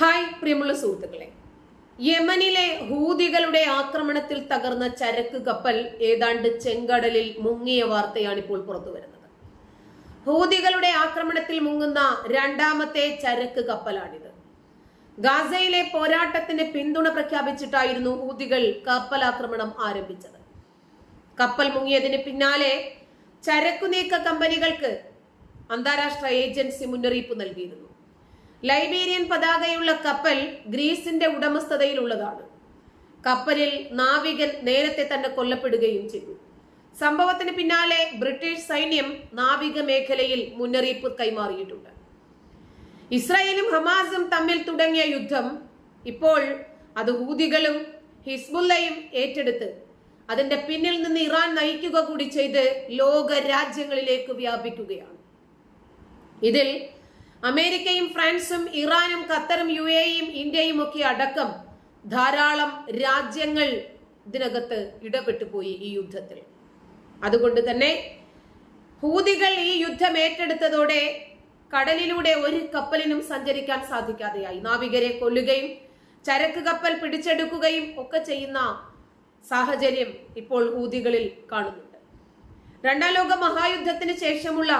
Hi പ്രിയമുള്ള സുഹൃത്തുക്കളെ. യമനിലെ ഹൂതികളുടെ ആക്രമണത്തിൽ തകർന്ന ചരക്ക് കപ്പൽ ഏതാണ്ട് ചെങ്കടലിൽ മുങ്ങിയ വാർത്തയാണ് ഇപ്പോൾ പുറത്തു വരുന്നത് ഹൂതികളുടെ ആക്രമണത്തിൽ മുങ്ങുന്ന രണ്ടാമത്തെ ചരക്ക് കപ്പലാണിത്. ഗാസയിലെ പോരാട്ടത്തിന് പിന്തുണ പ്രഖ്യാപിച്ചിട്ടായിരുന്നു ഹൂതികൾ കപ്പൽ ആക്രമണം ആരംഭിച്ചത്. കപ്പൽ മുങ്ങിയതിന് പിന്നാലെ ചരക്കു നീക്ക കമ്പനികൾക്ക് അന്താരാഷ്ട്ര ഏജൻസി മുന്നറിയിപ്പ് നൽകിയിരുന്നു. ലൈബീരിയൻ പതാകയുള്ള കപ്പൽ ഗ്രീസിന്റെ ഉടമസ്ഥതയിലുള്ളതാണ്. കപ്പലിൽ നാവികൻ നേരത്തെ തന്നെ കൊല്ലപ്പെടുകയും ചെയ്തു. സംഭവത്തിന് പിന്നാലെ ബ്രിട്ടീഷ് സൈന്യം നാവിക മേഖലയിൽ മുന്നറിയിപ്പ് കൈമാറിയിട്ടുണ്ട്. ഇസ്രായേലും ഹമാസും തമ്മിൽ തുടങ്ങിയ യുദ്ധം ഇപ്പോൾ അത് ഹൂതികളും ഹിസ്ബുല്ലയും ഏറ്റെടുത്ത് അതിന്റെ പിന്നിൽ നിന്ന് ഇറാൻ നയിക്കുക കൂടി ചെയ്ത് ലോക രാജ്യങ്ങളിലേക്ക് വ്യാപിക്കുകയാണ്. ഇതിൽ അമേരിക്കയും ഫ്രാൻസും ഇറാനും ഖത്തറും യു എയും ഇന്ത്യയും ഒക്കെ അടക്കം ധാരാളം രാജ്യങ്ങൾ ഇതിനകത്ത് ഇടപെട്ടു പോയി ഈ യുദ്ധത്തിൽ. അതുകൊണ്ട് തന്നെ ഹൂതികൾ ഈ യുദ്ധം ഏറ്റെടുത്തതോടെ കടലിലൂടെ ഒരു കപ്പലിനും സഞ്ചരിക്കാൻ സാധിക്കാതെയായി. നാവികരെ കൊല്ലുകയും ചരക്ക് കപ്പൽ പിടിച്ചെടുക്കുകയും ഒക്കെ ചെയ്യുന്ന സാഹചര്യം ഇപ്പോൾ ഹൂതികളിൽ കാണുന്നുണ്ട്. രണ്ടാം ലോക മഹായുദ്ധത്തിന് ശേഷമുള്ള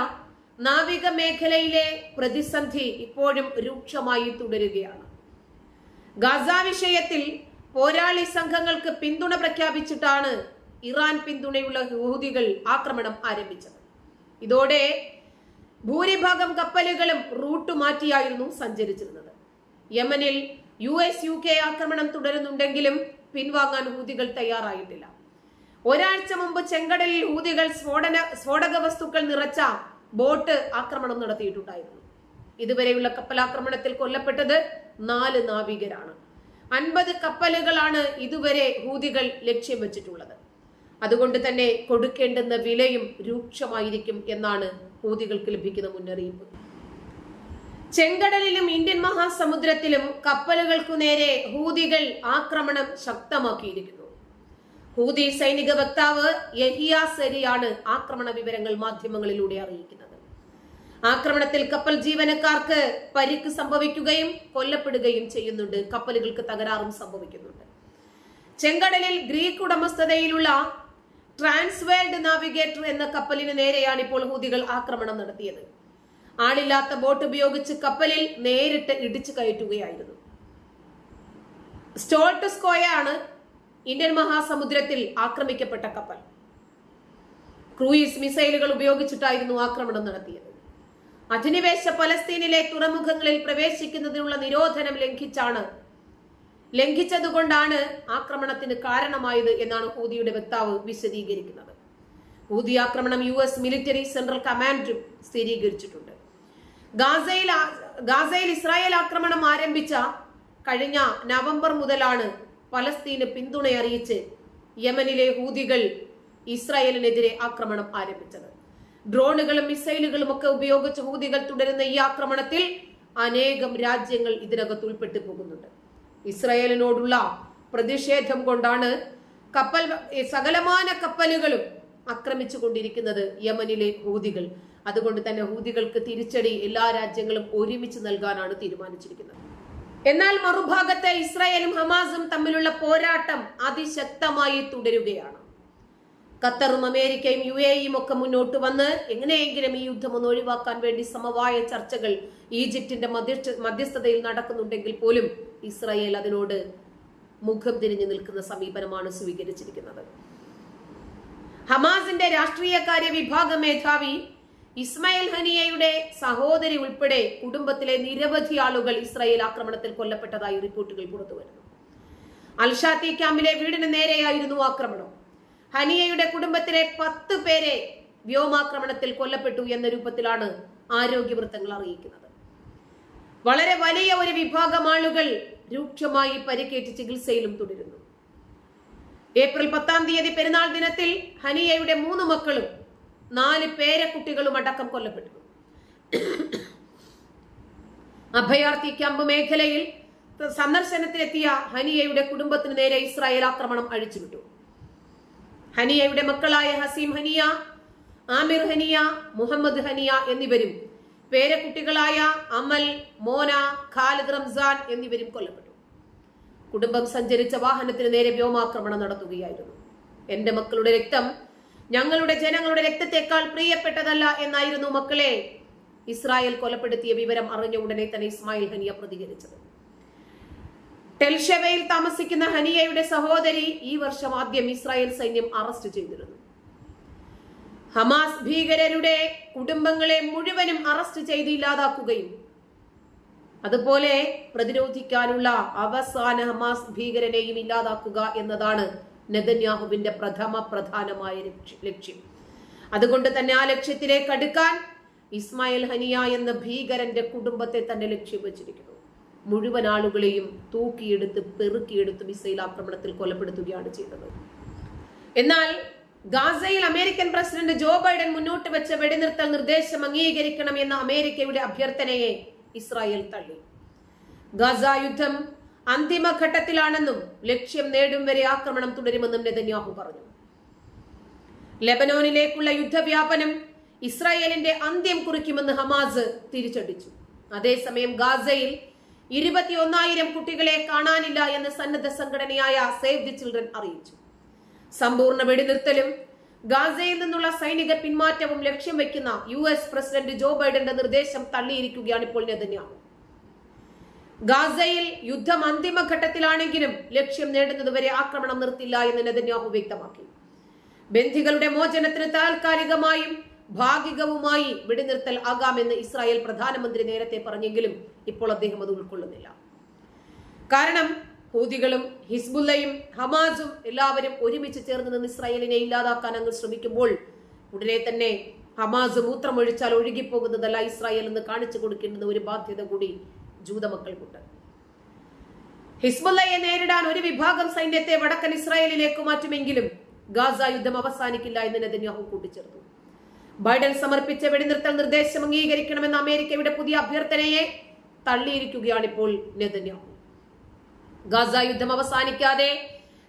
നാവിക മേഖലയിലെ പ്രതിസന്ധി ഇപ്പോഴും രൂക്ഷമായി തുടരുകയാണ്. ഗാസ വിഷയത്തിൽ പോരാളി സംഘങ്ങൾക്ക് പിന്തുണ പ്രഖ്യാപിച്ചിട്ടാണ് ഇറാൻ പിന്തുണയുള്ള ഹൂതികൾ ആക്രമണം ആരംഭിച്ചത്. ഇതോടെ ഭൂരിഭാഗം കപ്പലുകളും റൂട്ട് മാറ്റിയായിരുന്നു സഞ്ചരിച്ചിരുന്നത്. യമനിൽ യു എസ് യു കെ ആക്രമണം തുടരുന്നുണ്ടെങ്കിലും പിൻവാങ്ങാൻ ഹൂതികൾ തയ്യാറായിട്ടില്ല. ഒരാഴ്ച മുമ്പ് ചെങ്കടലിൽ ഹൂതികൾ സ്ഫോടന സ്ഫോടക വസ്തുക്കൾ നിറച്ച ബോട്ട് ആക്രമണം നടത്തിയിട്ടുണ്ടായിരുന്നു. ഇതുവരെയുള്ള കപ്പലാക്രമണത്തിൽ കൊല്ലപ്പെട്ടത് നാല് നാവികരാണ്. അൻപത് കപ്പലുകളാണ് ഇതുവരെ ഹൂതികൾ ലക്ഷ്യം വെച്ചിട്ടുള്ളത്. അതുകൊണ്ട് തന്നെ കൊടുക്കേണ്ടുന്ന വിലയും രൂക്ഷമായിരിക്കും എന്നാണ് ഹൂതികൾക്ക് ലഭിക്കുന്ന മുന്നറിയിപ്പ്. ചെങ്കടലിലും ഇന്ത്യൻ മഹാസമുദ്രത്തിലും കപ്പലുകൾക്കു നേരെ ഹൂതികൾ ആക്രമണം ശക്തമാക്കിയിരിക്കുന്നു. ഹൂതി സൈനിക വക്താവ് യഹിയ സരിയാണ് ആക്രമണ വിവരങ്ങൾ മാധ്യമങ്ങളിലൂടെ അറിയിക്കുന്നത്. ആക്രമണത്തിൽ കപ്പൽ ജീവനക്കാർക്ക് പരിക്ക് സംഭവിക്കുകയും കൊല്ലപ്പെടുകയും ചെയ്യുന്നുണ്ട്. കപ്പലുകൾക്ക് തകരാറും സംഭവിക്കുന്നുണ്ട്. ചെങ്കടലിൽ ഗ്രീക്ക് ഉടമസ്ഥതയിലുള്ള ട്രാൻസ്വേൾഡ് നാവിഗേറ്റർ എന്ന കപ്പലിന് നേരെയാണ് ഇപ്പോൾ ഹൂതികൾ ആക്രമണം നടത്തിയത്. ആളില്ലാത്ത ബോട്ട് ഉപയോഗിച്ച് കപ്പലിൽ നേരിട്ട് ഇടിച്ചു കയറ്റുകയായിരുന്നു. സ്റ്റോൾട്ടസ്കോയാണ് ഇന്ത്യൻ മഹാസമുദ്രത്തിൽ ആക്രമിക്കപ്പെട്ട കപ്പൽ. ക്രൂയിസ് മിസൈലുകൾ ഉപയോഗിച്ചിട്ടായിരുന്നു ആക്രമണം നടത്തിയത്. അധിനിവേശ പലസ്തീനിലെ തുറമുഖങ്ങളിൽ പ്രവേശിക്കുന്നതിനുള്ള നിരോധനം ലംഘിച്ചാണ്. ലംഘിച്ചതുകൊണ്ടാണ് ആക്രമണത്തിന് കാരണമായത് എന്നാണ് ഹൂതിയുടെ വക്താവ് വിശദീകരിക്കുന്നത്. ഹൂതി ആക്രമണം യു എസ് മിലിറ്ററി സെൻട്രൽ കമാൻഡും സ്ഥിരീകരിച്ചിട്ടുണ്ട്. ഗാസയിൽ ഗാസയിൽ ഇസ്രായേൽ ആക്രമണം ആരംഭിച്ച കഴിഞ്ഞ നവംബർ മുതലാണ് പലസ്തീന് പിന്തുണ അറിയിച്ച് യമനിലെ ഹൂതികൾ ഇസ്രായേലിനെതിരെ ആക്രമണം ആരംഭിച്ചത്. ഡ്രോണുകളും മിസൈലുകളും ഒക്കെ ഉപയോഗിച്ച് ഹൂതികൾ തുടരുന്ന ഈ ആക്രമണത്തിൽ അനേകം രാജ്യങ്ങൾ ഇതിനകത്ത് ഉൾപ്പെട്ടു പോകുന്നുണ്ട്. ഇസ്രയേലിനോടുള്ള പ്രതിഷേധം കൊണ്ടാണ് കപ്പൽ സകലമാന കപ്പലുകളും ആക്രമിച്ചു കൊണ്ടിരിക്കുന്നത് യമനിലെ ഹൂതികൾ. അതുകൊണ്ട് തന്നെ ഹൂതികൾക്ക് തിരിച്ചടി എല്ലാ രാജ്യങ്ങളും ഒരുമിച്ച് നൽകാനാണ് തീരുമാനിച്ചിരിക്കുന്നത്. എന്നാൽ മറുഭാഗത്തെ ഇസ്രായേലും ഹമാസും തമ്മിലുള്ള പോരാട്ടം അതിശക്തമായി തുടരുകയാണ്. ഖത്തറും അമേരിക്കയും യു എയും ഒക്കെ മുന്നോട്ട് വന്ന് എങ്ങനെയെങ്കിലും ഈ യുദ്ധം ഒന്ന് ഒഴിവാക്കാൻ വേണ്ടി സമവായ ചർച്ചകൾ ഈജിപ്തിന്റെ മധ്യസ്ഥതയിൽ നടക്കുന്നുണ്ടെങ്കിൽ പോലും ഇസ്രായേൽ അതിനോട് മുഖം തിരിഞ്ഞു നിൽക്കുന്ന സമീപനമാണ് സ്വീകരിച്ചിരിക്കുന്നത്. ഹമാസിന്റെ രാഷ്ട്രീയകാര്യ വിഭാഗ മേധാവി ഇസ്മായിൽ ഹനിയയുടെ സഹോദരി ഉൾപ്പെടെ കുടുംബത്തിലെ നിരവധി ആളുകൾ ഇസ്രായേൽ ആക്രമണത്തിൽ കൊല്ലപ്പെട്ടതായി റിപ്പോർട്ടുകൾ പുറത്തുവരുന്നു. അൽഷാത്തി ക്യാമ്പിലെ വീടിന് നേരെയായിരുന്നു ആക്രമണം. ഹനിയയുടെ കുടുംബത്തിലെ പത്ത് പേരെ വ്യോമാക്രമണത്തിൽ കൊല്ലപ്പെട്ടു എന്ന രൂപത്തിലാണ് ആരോഗ്യവൃത്തങ്ങൾ അറിയിക്കുന്നത്. വളരെ വലിയ ഒരു വിഭാഗം ആളുകൾ രൂക്ഷമായി പരിക്കേറ്റ് ചികിത്സയിലും തുടരുന്നു. ഏപ്രിൽ പത്താം തീയതി പെരുന്നാൾ ദിനത്തിൽ ഹനിയയുടെ മൂന്ന് മക്കളും നാല് പേരക്കുട്ടികളും അടക്കം കൊല്ലപ്പെട്ടു. അഭയാർത്ഥി ക്യാമ്പ് മേഖലയിൽ സന്ദർശനത്തിനെത്തിയ ഹനിയയുടെ കുടുംബത്തിന് നേരെ ഇസ്രായേൽ ആക്രമണം അഴിച്ചുവിട്ടു. ഹനിയയുടെ മക്കളായ ഹസീം ഹനിയ ആമിർ ഹനിയ മുഹമ്മദ് ഹനിയ എന്നിവരും. പേരക്കുട്ടികളായ അമൽ മോന ഖാലിദ് റംസാൻ എന്നിവരും കൊല്ലപ്പെട്ടു. കുടുംബം സഞ്ചരിച്ച വാഹനത്തിന് നേരെ വ്യോമാക്രമണം നടത്തുകയായിരുന്നു. എന്റെ മക്കളുടെ രക്തം ഞങ്ങളുടെ ജനങ്ങളുടെ രക്തത്തെക്കാൾ പ്രിയപ്പെട്ടതല്ല എന്നായിരുന്നു മക്കളെ. ഇസ്രായേൽ കൊലപ്പെടുത്തിയ വിവരം അറിഞ്ഞ ഉടനെ തന്നെ ഇസ്മായിൽ ഹനിയ പ്രതികരിച്ചത്. ടെൽഷവയിൽ താമസിക്കുന്ന ഹനിയയുടെ സഹോദരി ഈ വർഷം ആദ്യം ഇസ്രായേൽ സൈന്യം അറസ്റ്റ് ചെയ്തിരുന്നു. ഹമാസ് ഭീകരരുടെ കുടുംബങ്ങളെ മുഴുവനും അറസ്റ്റ് ചെയ്ത് ഇല്ലാതാക്കുകയും അതുപോലെ പ്രതിരോധിക്കാനുള്ള അവസാന ഹമാസ് ഭീകരനെയും ഇല്ലാതാക്കുക എന്നതാണ് നെതന്യാഹുവിന്റെ പ്രഥമ പ്രധാനമായ ലക്ഷ്യം അതുകൊണ്ട് തന്നെ ആ ലക്ഷ്യത്തിലേക്ക് അടുക്കാൻ ഇസ്മായിൽ ഹനിയ എന്ന ഭീകരന്റെ കുടുംബത്തെ തന്നെ ലക്ഷ്യം വെച്ചിരിക്കുന്നു. മുഴുവൻ ആളുകളെയും തൂക്കിയെടുത്ത് പെറുക്കിയെടുത്ത് മിസൈൽ ആക്രമണത്തിൽ കൊലപ്പെടുത്തുകയാണ് ചെയ്തത്. എന്നാൽ ഗാസയിൽ അമേരിക്കൻ പ്രസിഡന്റ് ജോ ബൈഡൻ മുന്നോട്ട് വെച്ച വെടിനിർത്തൽ നിർദ്ദേശം അംഗീകരിക്കണം എന്ന അമേരിക്കയുടെ അഭ്യർത്ഥനയെ ഇസ്രായേൽ തള്ളി. ഗാസ യുദ്ധം അന്തിമഘട്ടത്തിലാണെന്നും ലക്ഷ്യം നേടും വരെ ആക്രമണം തുടരുമെന്നും നെതന്യാഹു പറഞ്ഞു. ലെബനോനിലേക്കുള്ള യുദ്ധവ്യാപനം ഇസ്രായേലിന്റെ അന്ത്യം കുറിക്കുമെന്ന് ഹമാസ് തിരിച്ചടിച്ചു. അതേസമയം ഗാസയിൽ ഇരുപത്തിയൊന്നായിരം കുട്ടികളെ കാണാനില്ല എന്ന് സന്നദ്ധ സംഘടനയായ സേവ് ദി ചിൽഡ്രൻ അറിയിച്ചു. സമ്പൂർണ വെടിനിർത്തലും ഗാസയിൽ നിന്നുള്ള സൈനിക പിന്മാറ്റവും ലക്ഷ്യം വെക്കുന്ന യു എസ് പ്രസിഡന്റ് ജോ ബൈഡന്റെ നിർദ്ദേശം തള്ളിയിരിക്കുകയാണ് ഇപ്പോൾ നെതന്യാഹു. ഗാസയിൽ യുദ്ധം അന്തിമഘട്ടത്തിലാണെങ്കിലും ലക്ഷ്യം നേടുന്നതുവരെ ആക്രമണം നിർത്തില്ല എന്ന് നെതന്യാഹു വ്യക്തമാക്കി. ബന്ധികളുടെ മോചനത്തിന് താൽക്കാലികമായും ഭാഗികവുമായി വെടിനിർത്തൽ ആകാമെന്ന് ഇസ്രായേൽ പ്രധാനമന്ത്രി നേരത്തെ പറഞ്ഞെങ്കിലും ഇപ്പോൾ അദ്ദേഹം അത് ഉൾക്കൊള്ളുന്നില്ല. കാരണം ഹൂതികളും ഹിസ്ബുല്ലയും ഹമാസും എല്ലാവരും ഒരുമിച്ച് ചേർന്ന് നിന്ന് ഇസ്രായേലിനെ ഇല്ലാതാക്കാൻ അങ്ങ് ശ്രമിക്കുമ്പോൾ ഉടനെ തന്നെ ഹമാസ് മൂത്രമൊഴിച്ചാൽ ഒഴുകിപ്പോകുന്നതല്ല ഇസ്രായേൽ എന്ന് കാണിച്ചു കൊടുക്കേണ്ടുന്ന ഒരു ബാധ്യത കൂടി ജൂതമക്കൾക്കുണ്ട് ഹിസ്ബുല്ലയെ നേരിടാൻ ഒരു വിഭാഗം സൈന്യത്തെ വടക്കൻ ഇസ്രായേലിലേക്ക് മാറ്റുമെങ്കിലും ഗാസ യുദ്ധം അവസാനിക്കില്ല എന്ന് നെതന്യാഹു കൂട്ടിച്ചേർത്തു. ബൈഡൻ സമർപ്പിച്ച വെടിനിർത്തൽ നിർദ്ദേശം അംഗീകരിക്കണമെന്ന അമേരിക്കയുടെ പുതിയ അഭ്യർത്ഥനയെ തള്ളിയിരിക്കുകയാണ് ഇപ്പോൾ ഗാസ യുദ്ധം അവസാനിക്കാതെ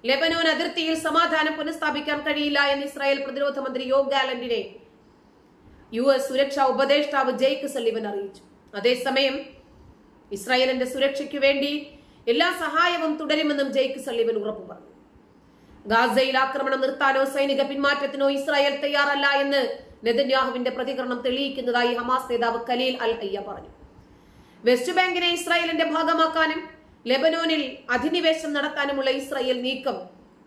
ലെബനോൻ അതിർത്തിയിൽ സമാധാനം പുനഃസ്ഥാപിക്കാൻ കഴിയില്ല എന്ന് ഇസ്രായേൽ പ്രതിരോധ മന്ത്രി യോഗ് ഗാലന്റിനെ യു എസ് സുരക്ഷാ ഉപദേഷ്ടാവ് ജെയ്ക്ക് സല്ലിവൻ അറിയിച്ചു. അതേസമയം ഇസ്രായേലിന്റെ സുരക്ഷയ്ക്ക് വേണ്ടി എല്ലാ സഹായവും തുടരുമെന്നും ജെയ്ക്ക് സല്ലിവൻ ഉറപ്പു പറഞ്ഞു ഗാസയിൽ ആക്രമണം നിർത്താനോ സൈനിക പിന്മാറ്റത്തിനോ ഇസ്രായേൽ തയ്യാറല്ല എന്ന് നെതന്യാഹുവിന്റെ പ്രതികരണം തെളിയിക്കുന്നതായി ഹമാസ് നേതാവ് ഖലീൽ അൽ അയ്യ പറഞ്ഞു. വെസ്റ്റ് ബാങ്കിനെ ഇസ്രായേലിന്റെ ഭാഗമാക്കാനും ലെബനോനിൽ അധിനിവേശം നടത്താനുമുള്ള ഇസ്രായേൽ നീക്കം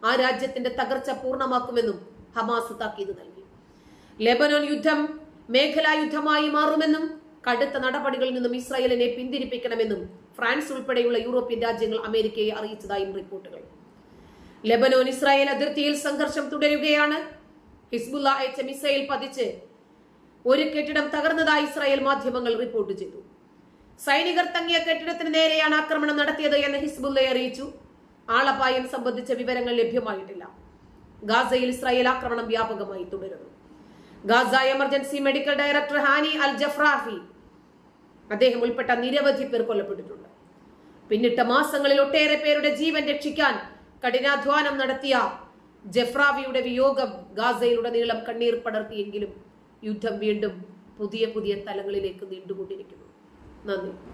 ആ രാജ്യത്തിന്റെ തകർച്ച പൂർണമാക്കുമെന്നും ഹമാസ് താക്കീത് നൽകി. ലെബനോൻ യുദ്ധം മേഖലാ യുദ്ധമായി മാറുമെന്നും കടുത്ത നടപടികളിൽ നിന്നും ഇസ്രായേലിനെ പിന്തിരിപ്പിക്കണമെന്നും ഫ്രാൻസ് ഉൾപ്പെടെയുള്ള യൂറോപ്യൻ രാജ്യങ്ങൾ അമേരിക്കയെ അറിയിച്ചതായും റിപ്പോർട്ടുകൾ. ലെബനോൻ ഇസ്രായേൽ അതിർത്തിയിൽ സംഘർഷം തുടരുകയാണ്. ഹിസ്ബുല്ല അയച്ച മിസൈൽ പതിച്ച് ഒരു കെട്ടിടം തകർന്നതായി ഇസ്രായേൽ മാധ്യമങ്ങൾ റിപ്പോർട്ട് ചെയ്തു. സൈനികർ തങ്ങിയ കെട്ടിടത്തിന് നേരെയാണ് ആക്രമണം നടത്തിയത് എന്ന് ഹിസ്ബുല്ല അറിയിച്ചു. ആളപായം സംബന്ധിച്ച വിവരങ്ങൾ ലഭ്യമായിട്ടില്ല. ഗാസയിൽ ഇസ്രായേൽ ആക്രമണം വ്യാപകമായി തുടരുന്നു. Gaza emergency medical director Hani al ജഫ്രാഹി അദ്ദേഹം ഉൾപ്പെട്ട നിരവധി പേർ കൊല്ലപ്പെട്ടിട്ടുണ്ട്. പിന്നിട്ട മാസങ്ങളിൽ ഒട്ടേറെ പേരുടെ ജീവൻ രക്ഷിക്കാൻ കഠിനാധ്വാനം നടത്തിയ ജഫ്രാവിയുടെ വിയോഗം ഗാസയിലുടനീളം കണ്ണീർ പടർത്തിയെങ്കിലും യുദ്ധം വീണ്ടും പുതിയ പുതിയ തലങ്ങളിലേക്ക് നീണ്ടുകൊണ്ടിരിക്കുന്നു. നന്ദി.